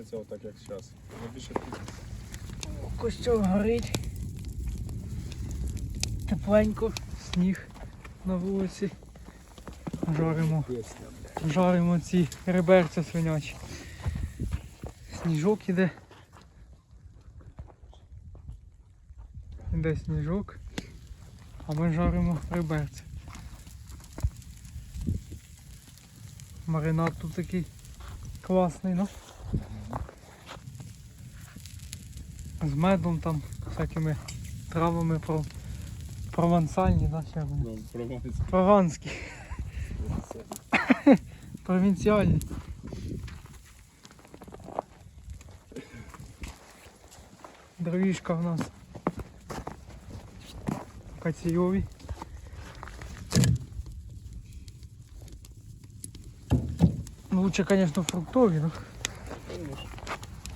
жариться отак, як зараз. Більше Костюм горить. Тепленько, сніг на вулиці. Жаримо, жаримо ці реберця свинячі. Сніжок іде. Іде сніжок. А ми жаримо реберця. Маринад тут такий класний, ну. З медом там, всякими травами про... провансальні, да, ще вони? Ну, Прованець. Прованські, провінціальні. Дровішка в нас. Каційові. Ну, лучше, конечно, фруктові, ну.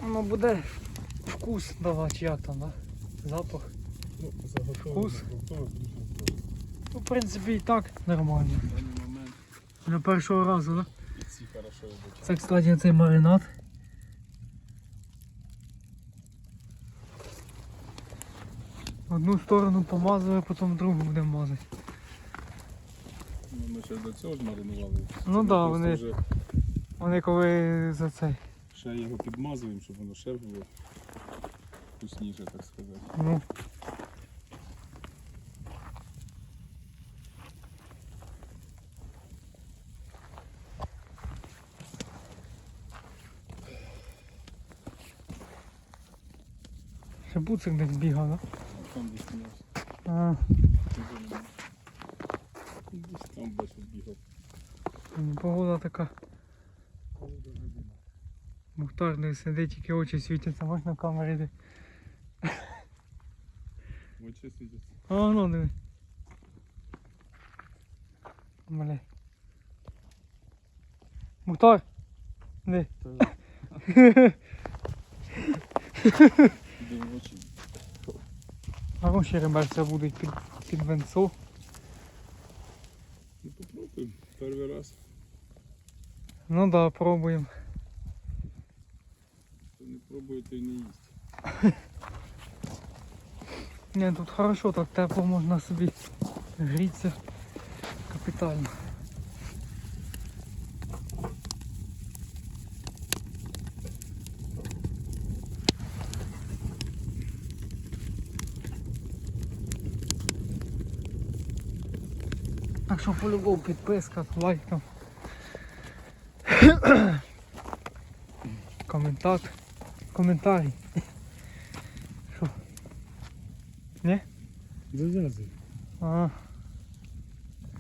Воно буде вкус давати, як там, да? Запах. Ну, Вкус. Ну, в принципі, і так нормально. Для першого разу, да? хорошо вибачають. Це, кстати, цей маринад. Одну сторону помазує, потім другу будемо мазати. Ну, ми ще до цього ж маринували. Ну ми да, вони- Вже Вони коли за цей. Ще його підмазуємо, щоб воно ще було вкусніше, так сказати. Ну. Ще буцик десь бігав, да? Там десь м'ясо. А, Десь там бачу бігав. погода така. Мухтар сидить, тільки очі світяться, можна в камері де. Очі світять. А, ну диви. Бля. Мухтар! Де? Хороші реберця будуть під, під венцо. Ну попробуємо. Перший раз. Ну да, пробуємо. Хто не пробує, той не їсть. Ні, тут хорошо, так тепло можна собі грітися капітально. Так що по-любому підписка, лайк там. Коментар. Коментарі. Зав'язуй. А,